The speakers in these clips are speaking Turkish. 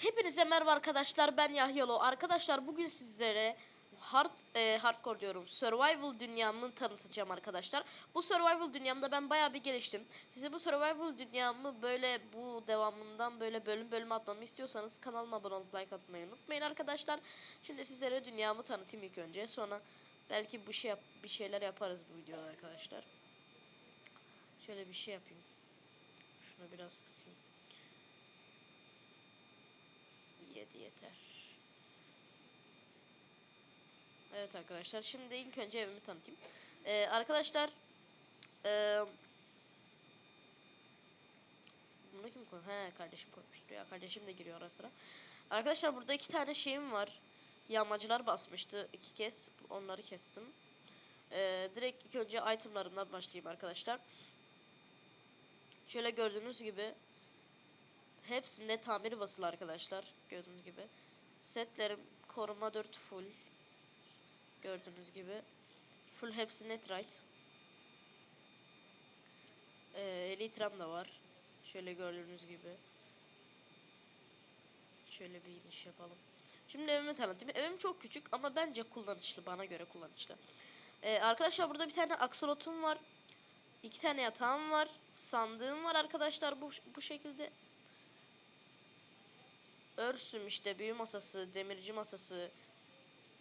Hepinize merhaba arkadaşlar ben Yahyalo. Arkadaşlar bugün sizlere hard e, hardcore diyorum. Survival dünyamı tanıtacağım arkadaşlar. Bu survival dünyamda ben bayağı bir geliştim. Size bu survival dünyamı böyle bu devamından böyle bölüm bölüm atmamı istiyorsanız kanalıma abone olup like atmayı unutmayın arkadaşlar. Şimdi sizlere dünyamı tanıtayım ilk önce. Sonra belki bir şey yap bir şeyler yaparız bu videoda arkadaşlar. Şöyle bir şey yapayım. Şunu biraz kısayım. 7 yeter. Evet arkadaşlar şimdi ilk önce evimi tanıtayım. Ee, arkadaşlar ee, bunu kim koy? He kardeşim koymuştu ya. Kardeşim de giriyor ara sıra. Arkadaşlar burada iki tane şeyim var. Yağmacılar basmıştı iki kez. Onları kestim. Ee, direkt ilk önce itemlarından başlayayım arkadaşlar. Şöyle gördüğünüz gibi Hepsinde tamiri basılı arkadaşlar. Gördüğünüz gibi. Setlerim koruma 4 full. Gördüğünüz gibi. Full hepsi netrite. Ee, Elitram da var. Şöyle gördüğünüz gibi. Şöyle bir iniş yapalım. Şimdi evimi tanıtayım. Evim çok küçük ama bence kullanışlı. Bana göre kullanışlı. Ee, arkadaşlar burada bir tane aksolotum var. İki tane yatağım var. Sandığım var arkadaşlar bu, bu şekilde. Örsüm işte büyü masası, demirci masası,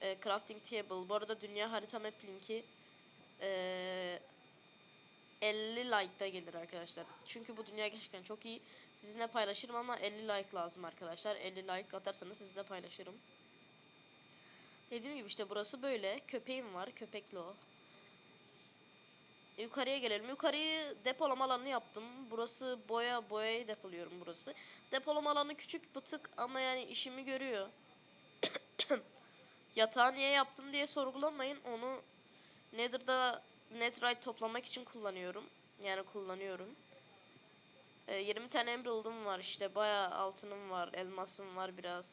e, crafting table. Bu arada dünya harita map linki e, 50 like'da gelir arkadaşlar. Çünkü bu dünya gerçekten çok iyi. Sizinle paylaşırım ama 50 like lazım arkadaşlar. 50 like atarsanız sizle paylaşırım. Dediğim gibi işte burası böyle. Köpeğim var. Köpekli o. Yukarıya gelelim. Yukarıyı depolama alanı yaptım. Burası boya boyayı depoluyorum burası. Depolama alanı küçük bir tık ama yani işimi görüyor. Yatağı niye yaptım diye sorgulamayın. Onu Nether'da Netherite toplamak için kullanıyorum. Yani kullanıyorum. Ee, 20 tane emerald'ım var işte. Bayağı altınım var. Elmasım var biraz.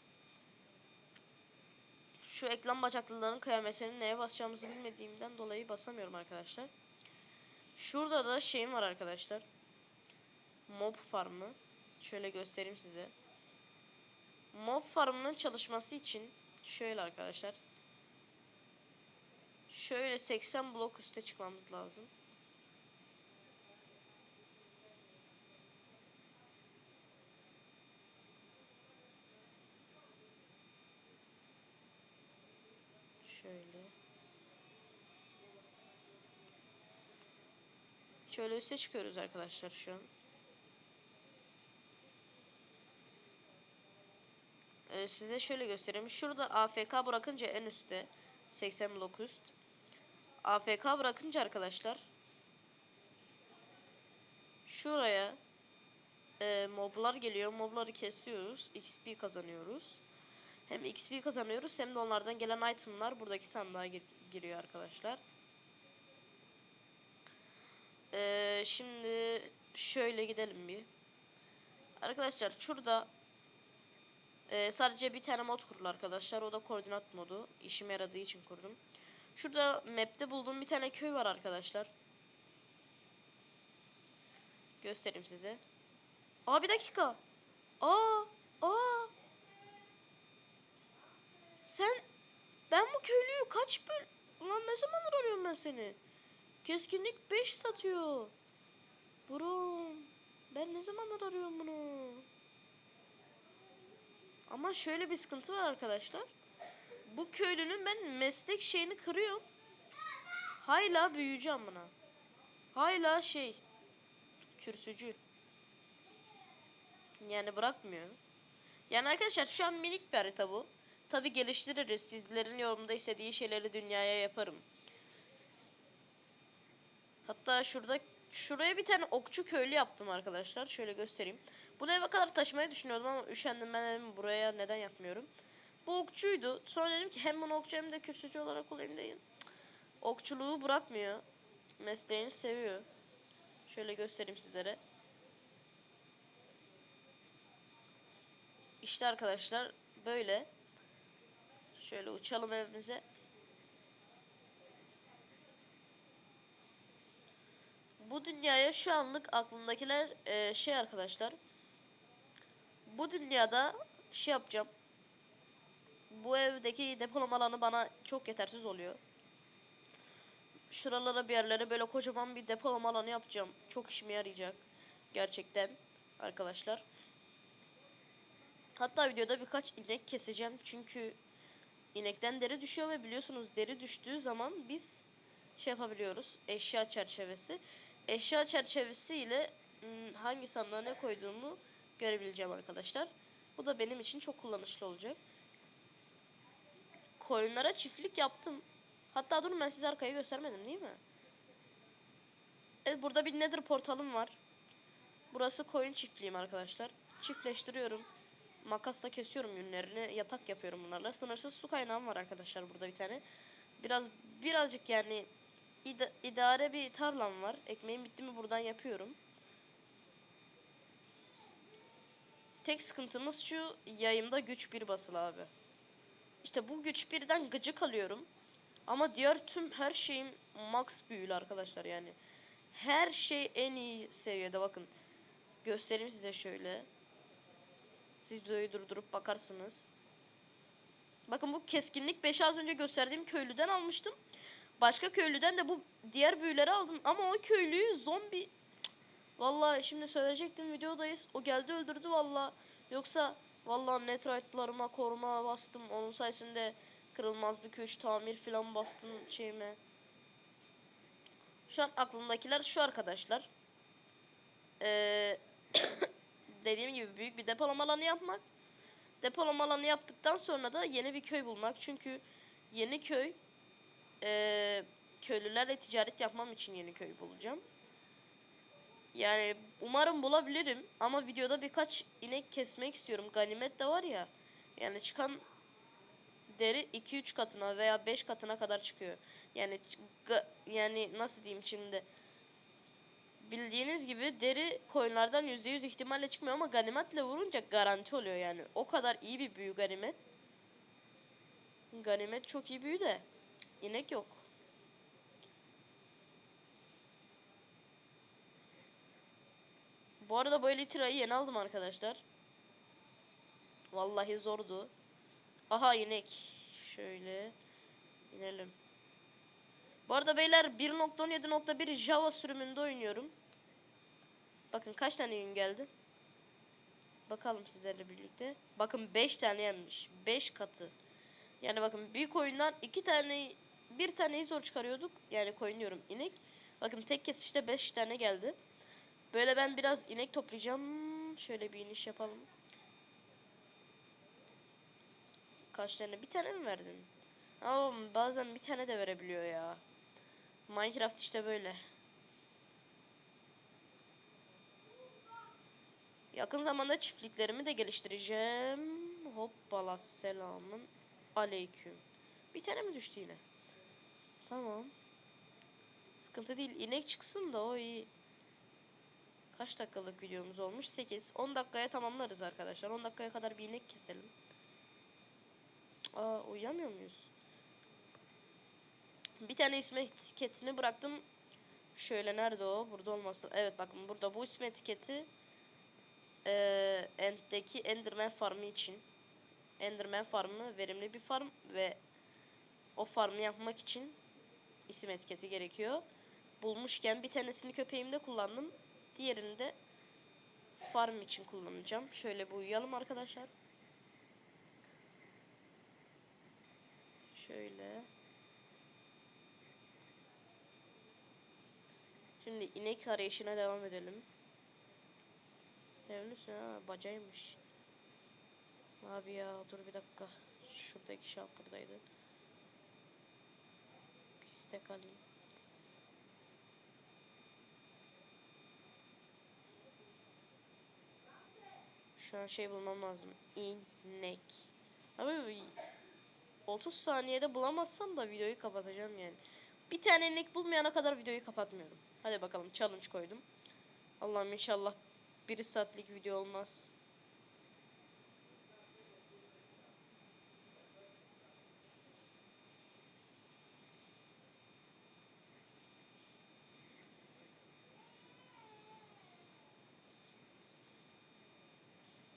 Şu ekran bacaklıların kıyametini neye basacağımızı bilmediğimden dolayı basamıyorum arkadaşlar. Şurada da şeyim var arkadaşlar. Mob farmı. Şöyle göstereyim size. Mob farmının çalışması için şöyle arkadaşlar. Şöyle 80 blok üste çıkmamız lazım. Şöyle. Şöyle üste çıkıyoruz arkadaşlar şu an. Ee, size şöyle göstereyim. Şurada AFK bırakınca en üstte 80 blok üst. AFK bırakınca arkadaşlar şuraya e, moblar geliyor. Mobları kesiyoruz. XP kazanıyoruz. Hem XP kazanıyoruz hem de onlardan gelen itemlar buradaki sandığa gir giriyor arkadaşlar. Ee, şimdi şöyle gidelim bir. Arkadaşlar şurada e, sadece bir tane mod kurulu arkadaşlar. O da koordinat modu. İşime yaradığı için kurdum. Şurada map'te bulduğum bir tane köy var arkadaşlar. Göstereyim size. Aa bir dakika. Aa, aa. Sen ben bu köylüyü kaç böl... Ulan ne zamandır arıyorum ben seni? Keskinlik 5 satıyor. Bro. Ben ne zamandır arıyorum bunu? Ama şöyle bir sıkıntı var arkadaşlar. Bu köylünün ben meslek şeyini kırıyorum. Hala büyüyeceğim buna. Hala şey. Kürsücü. Yani bırakmıyor. Yani arkadaşlar şu an minik bir harita bu. Tabi geliştiririz. Sizlerin yorumda istediği şeyleri dünyaya yaparım. Hatta şurada şuraya bir tane okçu köylü yaptım arkadaşlar. Şöyle göstereyim. Bunu eve kadar taşımayı düşünüyordum ama üşendim ben dedim buraya neden yapmıyorum. Bu okçuydu. Sonra dedim ki hem bunu okçu hem de kürsücü olarak olayım deyin. Okçuluğu bırakmıyor. Mesleğini seviyor. Şöyle göstereyim sizlere. İşte arkadaşlar böyle. Şöyle uçalım evimize. Bu dünyaya şu anlık aklımdakiler e, şey arkadaşlar. Bu dünyada şey yapacağım. Bu evdeki depolama alanı bana çok yetersiz oluyor. Şuralara bir yerlere böyle kocaman bir depolama alanı yapacağım. Çok işime yarayacak. Gerçekten arkadaşlar. Hatta videoda birkaç inek keseceğim. Çünkü inekten deri düşüyor ve biliyorsunuz deri düştüğü zaman biz şey yapabiliyoruz. Eşya çerçevesi. Eşya çerçevesi ile ım, hangi sandığa ne koyduğumu görebileceğim arkadaşlar. Bu da benim için çok kullanışlı olacak. Koyunlara çiftlik yaptım. Hatta durun ben size arkayı göstermedim değil mi? Evet burada bir nether portalım var. Burası koyun çiftliğim arkadaşlar. Çiftleştiriyorum. Makasla kesiyorum yünlerini. Yatak yapıyorum bunlarla. Sınırsız su kaynağım var arkadaşlar burada bir tane. Biraz birazcık yani ida- idare bir tarlam var. Ekmeğim bitti mi buradan yapıyorum. Tek sıkıntımız şu yayımda güç bir basılı abi. İşte bu güç birden gıcık alıyorum. Ama diğer tüm her şeyim max büyülü arkadaşlar yani. Her şey en iyi seviyede bakın. Göstereyim size şöyle. Siz videoyu durdurup bakarsınız. Bakın bu keskinlik 5'i az önce gösterdiğim köylüden almıştım. Başka köylüden de bu diğer büyüleri aldım. Ama o köylüyü zombi... Vallahi şimdi söyleyecektim videodayız. O geldi öldürdü valla. Yoksa vallahi netrite'larıma koruma bastım. Onun sayesinde kırılmazlık 3 tamir falan bastım şeyime. Şu an aklımdakiler şu arkadaşlar. Ee, dediğim gibi büyük bir depolama alanı yapmak. Depolama alanı yaptıktan sonra da yeni bir köy bulmak. Çünkü yeni köy ee, köylülerle ticaret yapmam için yeni köy bulacağım. Yani umarım bulabilirim ama videoda birkaç inek kesmek istiyorum. Ganimet de var ya. Yani çıkan deri 2-3 katına veya 5 katına kadar çıkıyor. Yani yani nasıl diyeyim şimdi? Bildiğiniz gibi deri koyunlardan %100 ihtimalle çıkmıyor ama ganimetle vurunca garanti oluyor yani. O kadar iyi bir büyü ganimet. Ganimet çok iyi büyü de inek yok. Bu arada bu elitrayı yeni aldım arkadaşlar. Vallahi zordu. Aha inek. Şöyle inelim. Bu arada beyler 1.17.1 Java sürümünde oynuyorum. Bakın kaç tane yün geldi. Bakalım sizlerle birlikte. Bakın 5 tane yenmiş. 5 katı. Yani bakın büyük oyundan 2 tane bir taneyi zor çıkarıyorduk. Yani koyun diyorum inek. Bakın tek kesişte 5 tane geldi. Böyle ben biraz inek toplayacağım. Şöyle bir iniş yapalım. Kaç tane? Bir tane mi verdin? Ama bazen bir tane de verebiliyor ya. Minecraft işte böyle. Yakın zamanda çiftliklerimi de geliştireceğim. Hoppala selamın aleyküm. Bir tane mi düştü yine? Tamam. Sıkıntı değil. İnek çıksın da o iyi. Kaç dakikalık videomuz olmuş? 8. 10 dakikaya tamamlarız arkadaşlar. 10 dakikaya kadar bir inek keselim. Aa uyuyamıyor muyuz? Bir tane isme etiketini bıraktım. Şöyle nerede o? Burada olması. Evet bakın burada bu isme etiketi eee End'deki Enderman farmı için. Enderman farmı verimli bir farm ve o farmı yapmak için isim etiketi gerekiyor. Bulmuşken bir tanesini köpeğimde kullandım. Diğerini de farm için kullanacağım. Şöyle bir uyuyalım arkadaşlar. Şöyle. Şimdi inek arayışına devam edelim. Evlisin ha bacaymış. Abi ya dur bir dakika. Şuradaki şap istek alayım. Şu an şey bulmam lazım. İnek. Abi 30 saniyede bulamazsam da videoyu kapatacağım yani. Bir tane inek bulmayana kadar videoyu kapatmıyorum. Hadi bakalım challenge koydum. Allah'ım inşallah bir saatlik video olmaz.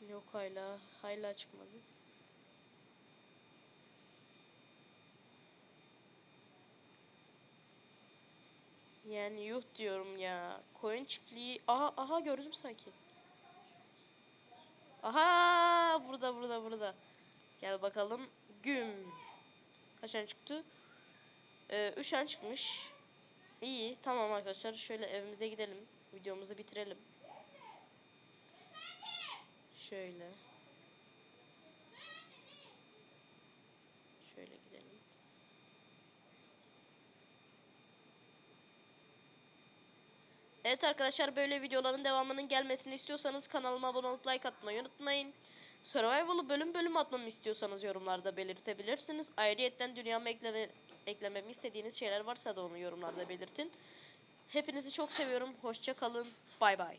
Yok hala. Hala çıkmadı. Yani yuh diyorum ya. Koyun çiftliği. Aha aha gördüm sanki. Aha burada burada burada. Gel bakalım. Güm. Kaç tane çıktı? Ee, üç tane çıkmış. İyi tamam arkadaşlar şöyle evimize gidelim. Videomuzu bitirelim. Şöyle. Şöyle gidelim. Evet arkadaşlar böyle videoların devamının gelmesini istiyorsanız kanalıma abone olup like atmayı unutmayın. Survival'ı bölüm bölüm atmamı istiyorsanız yorumlarda belirtebilirsiniz. Ayrıyetten dünyama ekleme, eklememi istediğiniz şeyler varsa da onu yorumlarda belirtin. Hepinizi çok seviyorum. Hoşça kalın. Bay bay.